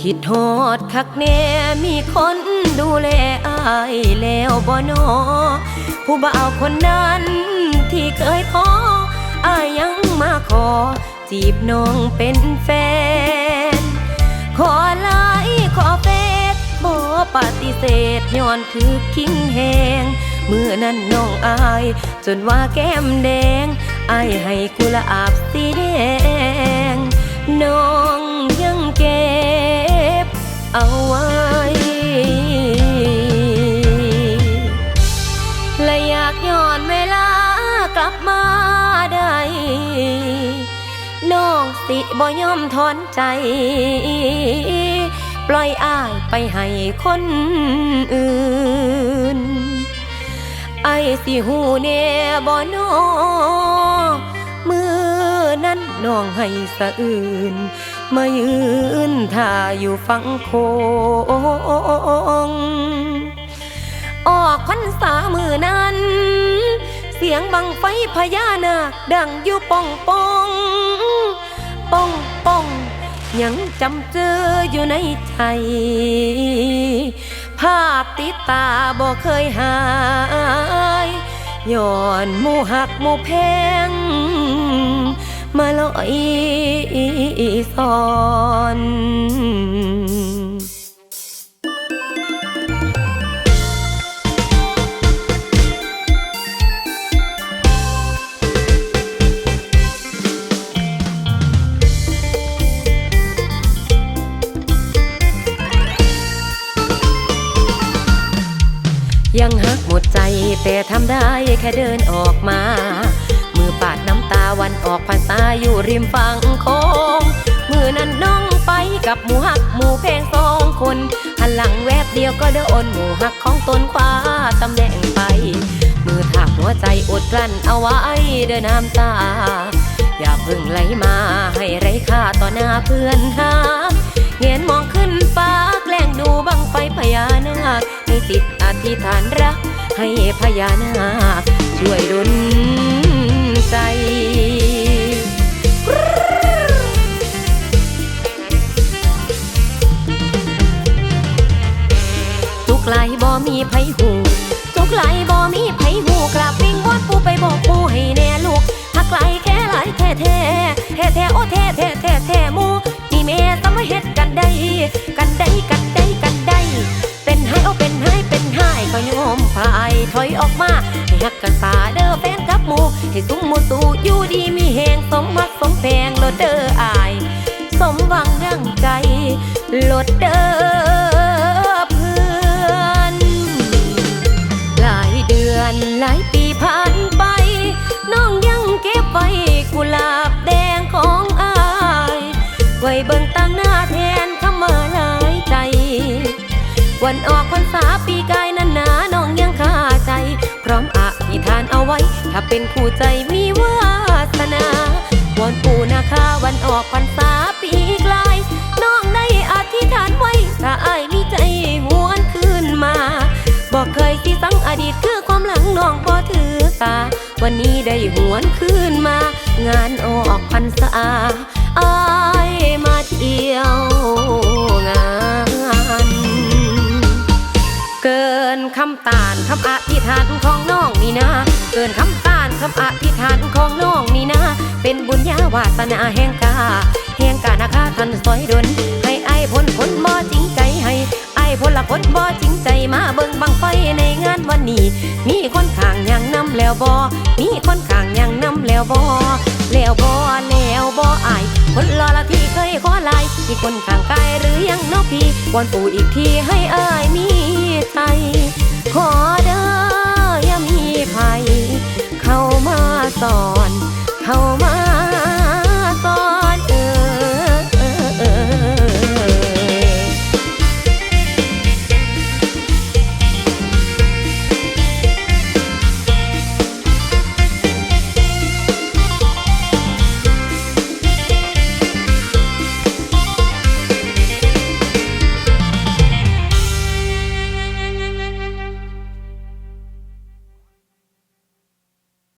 คิดฮอดคักแน่มีคนดูแลอายแล้วบ่นอ ผู้บ่าวคนนั้นที่เคยพออายยังมาขอ จีบน้องเป็นแฟน ขอไลน์ขอเฟซบ่ปฏิเสธย้อนถือคิงแหงเมื่อนั้นน้องอาย จนว่าแก้มแดงอายให้กุหลาบสีแดงน้อง ลับมาได้น้องสิบ่ยอมถอนใจ ปล่อยอ้ายไปให้คนอื่น ไอ้สิหูเน่บ่นอมือนั้นน้องให้สะอื่น มายืนท่าอยู่ฟังโคงออกพรรษามือนั้น สียงบังไฟพญานาคดังอยู่ป้องป้องป้องป้องยังจำเจออยู่ในใจภาพติดตาบ่เคยหายย้อนหมู่หักหมู่แพง มาลอยสอน ยังหักหมดใจแต่ทำได้แค่เดินออกมา มือปาดน้ำตาวันออกพรรษาอยู่ริมฝั่งโค้งมือนั้นน้องไปกับหมูหักหมูเพลงสองคน หันหลังแวบเดียวก็โดนหมูหักของตนคว้าตำแหน่งไป มือถักหัวใจอดกลั้นเอาไว้เดินน้ำตา อย่าพึ่งไหลมาให้ไร้ค่าต่อหน้าเพื่อนหาเงยนมองขึ้นฟ้า ให้ติดอธิษฐานรัก ให้พญานาคช่วยดลใจจุกไหลบ่มีไผหูจุกไหลบ่มีไผหูกราบวิ่งวอนปูไปบอกปูให้แน่ลูกหักไหลแค่ไหลแท้แท้แท้แท้โอ้ สุมมูสูอยู่ดีมีแหงสมมักสมแพงลดเด้ออาย สมหวังดังใจลดเด้อเพื่อนหลายเดือนหลายปีผ่านไป น้องยังเก็บไว้กุหลาบแดงของอาย ไว้เบิ่งตั้งหน้าแทนคำมาหลายใจ วันออกพร ถ้าเป็นคู่ใจมีวาสนาวอนปู่นาคาวันออกพรรษาปีกลายน้องได้อธิษฐานไว้ ถ้าอายมีใจหวนคืนมาบอกเคยที่สังอดีตคือความหลังน้องบ่ถือสาวันนี้ได้หวนคืนมา งานออกพรรษาอายมาเที่ยวงานเกินคำตานคำอธิษฐานของน้องนี่นะ เกินคำำอธิษฐานของน้องนี่นะ เป็นบุญญาวาสนาแห่งกา แห่งกานาคาท่านซอยดนให้ไอ้พ้นพ้นบ่จริงใจให้ไอ้พ้นละพ้นบ่จริงใจมาเบิ่งบังไฟในงานวันนี้ มีคนข้างยังนำแล้วบ่มีคนข้างยังนำแล้วบ่แล้วบ่แล้วบ่ไอายคนรอละที่เคยขอลายมีคนข้างกายหรือยังนอกพี่วอนปู่อีกทีให้อายมีใจขอเด้อ สอนเข้ามา